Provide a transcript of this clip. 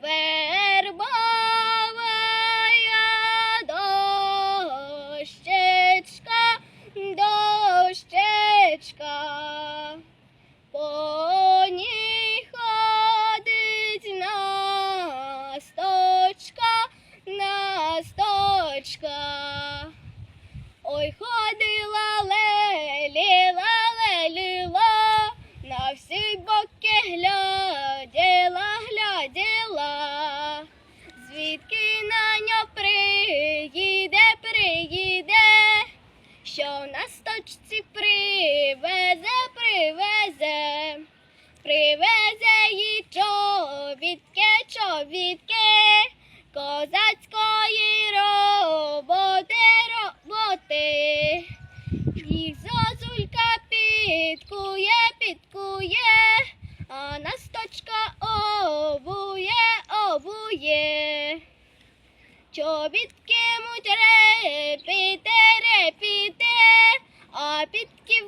вербовая дощечка, дощечка, по ній насточка. На сточці привезе, привезе, привезе їй чобітки, чобітки, козацької роботи, роботи. Їх зозулька підкує, підкує, а насточка обує, обує. Чобітки муть Pitkin.